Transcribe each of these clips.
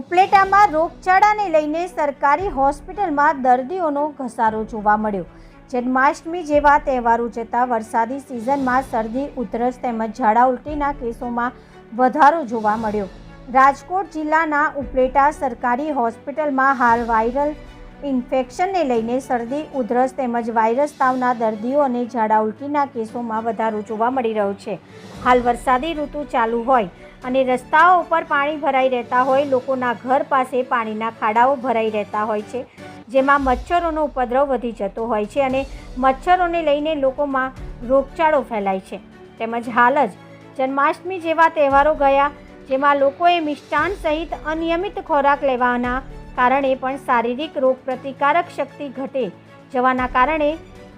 ઉપલેટામાં રોગચાળાને લઈને સરકારી હોસ્પિટલમાં દર્દીઓનો ઘસારો જોવા મળ્યો. જન્માષ્ટમી જેવા તહેવારો જતાં વરસાદી સિઝનમાં શરદી, ઉધરસ તેમજ ઝાડા ઉલટીના કેસોમાં વધારો જોવા મળ્યો. રાજકોટ જિલ્લાના ઉપલેટા સરકારી હોસ્પિટલમાં હાલ વાયરલ ઇન્ફેક્શનને લઈને શરદી, ઉધરસ તેમજ વાયરસ તાવના દર્દીઓ અને ઝાડા ઉલટીના કેસોમાં વધારો જોવા મળી રહ્યો છે. હાલ વરસાદી ઋતુ ચાલુ હોય અને રસ્તાઓ ઉપર પાણી ભરાઈ રહેતા હોય, લોકોના ઘર પાસે પાણીના ખાડાઓ ભરાઈ રહેતા હોય છે, જેમાં મચ્છરોનો ઉપદ્રવ વધી જતો હોય છે અને મચ્છરોને લઈને લોકોમાં રોગચાળો ફેલાય છે. તેમજ હાલ જ જન્માષ્ટમી જેવા તહેવારો ગયા, જેમાં લોકોએ મિષ્ટાન સહિત અનિયમિત ખોરાક લેવાના કારણે પણ શારીરિક રોગ પ્રતિકારક શક્તિ ઘટે જવાના કારણે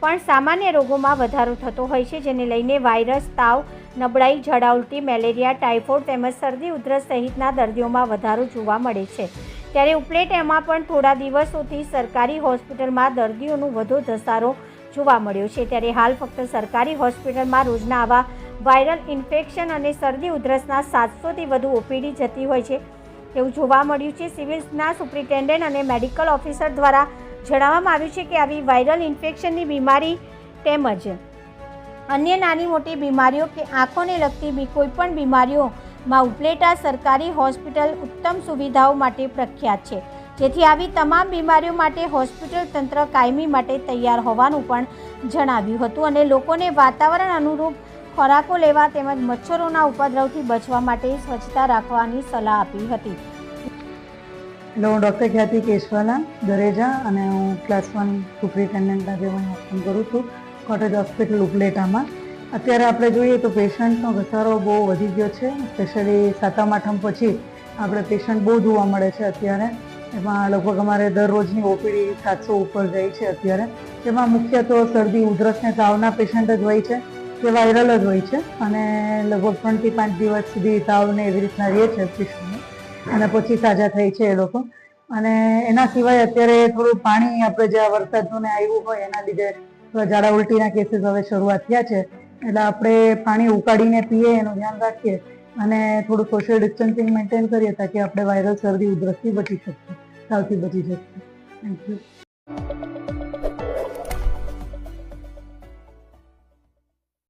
પણ સામાન્ય રોગોમાં વધારો થતો હોય છે, જેને લઈને વાયરસ, તાવ નબળાઈ, ઝાડા મેલેરિયા, ટાઇફોઇડ તેમજ શરદી, ઉધરસ સહિતના દર્દીઓમાં વધારો જોવા મળે છે. ત્યારે ઉપલેટામાં પણ થોડા દિવસોથી સરકારી હોસ્પિટલમાં દર્દીઓનો વધુ ધસારો જોવા મળ્યો છે. ત્યારે હાલ ફક્ત સરકારી હોસ્પિટલમાં રોજના આવા વાયરલ ઇન્ફેક્શન અને શરદી, ઉધરસના સાતસોથી વધુ ઓપીડી જતી હોય છે એવું જોવા મળ્યું છે. સિવિલ્સના સુપ્રિન્ટેન્ડન્ટ અને મેડિકલ ઓફિસર દ્વારા જણાવવામાં આવ્યું છે કે આવી વાયરલ ઇન્ફેક્શનની બીમારી તેમજ અન્ય નાની મોટી બીમારીઓ કે આંખોને લગતી બી કોઈ પણ બીમારીઓમાં ઉપલેટા સરકારી હોસ્પિટલ ઉત્તમ સુવિધાઓ માટે પ્રખ્યાત છે. જેથી આવી તમામ બીમારીઓ માટે હોસ્પિટલ તંત્ર કાયમી માટે તૈયાર હોવાનું પણ જણાવ્યું હતું અને લોકોને વાતાવરણ અનુરૂપ ખોરાકો લેવા તેમજ મચ્છરોના ઉપદ્રવથી બચવા માટે સ્વચ્છતા રાખવાની સલાહ આપી હતી. હેલો હું ડૉક્ટર ખ્યાતિ કેશવાલા દરેજા અને હું ક્લાસ વન સુપ્રિન્ટેન્ડન્ટ તરીકે હું કરું છું. કોટેજ હોસ્પિટલ ઉપલેટામાં. અત્યારે આપણે જોઈએ તો પેશન્ટનો ઘસારો બહુ વધી ગયો છે. સ્પેશિયલી સાતમ આઠમ પછી આપણે પેશન્ટ બહુ જોવા મળે છે અત્યારે. એમાં લગભગ અમારે દરરોજની ઓપીડી સાતસો ઉપર જાય છે અત્યારે. તેમાં મુખ્ય તો શરદી, ઉધરસ ને તાવના પેશન્ટ જ હોય છે. તે વાયરલ જ હોય છે. અને લગભગ ત્રણથી પાંચ દિવસ સુધી તાવને એવી રીતના રહે છે પેશન્ટને. અને પછી સાજા થાય છે એ લોકો. અને એના સિવાય અત્યારે થોડું પાણી આપણે જે આ વરસાદનું ને આવ્યું હોય એના લીધે ઝાડા ઉલટીના કેસીસ હવે શરૂઆત થયા છે. એટલે આપણે પાણી ઉકાળીને પીએ, એનું ધ્યાન રાખીએ અને થોડું સોશિયલ ડિસ્ટન્સિંગ મેન્ટેન કરીએ, તાકી આપણે વાયરલ શરદી ઉધરસથી બચી શકીએ તાવથી બચી શકીએ. Thank you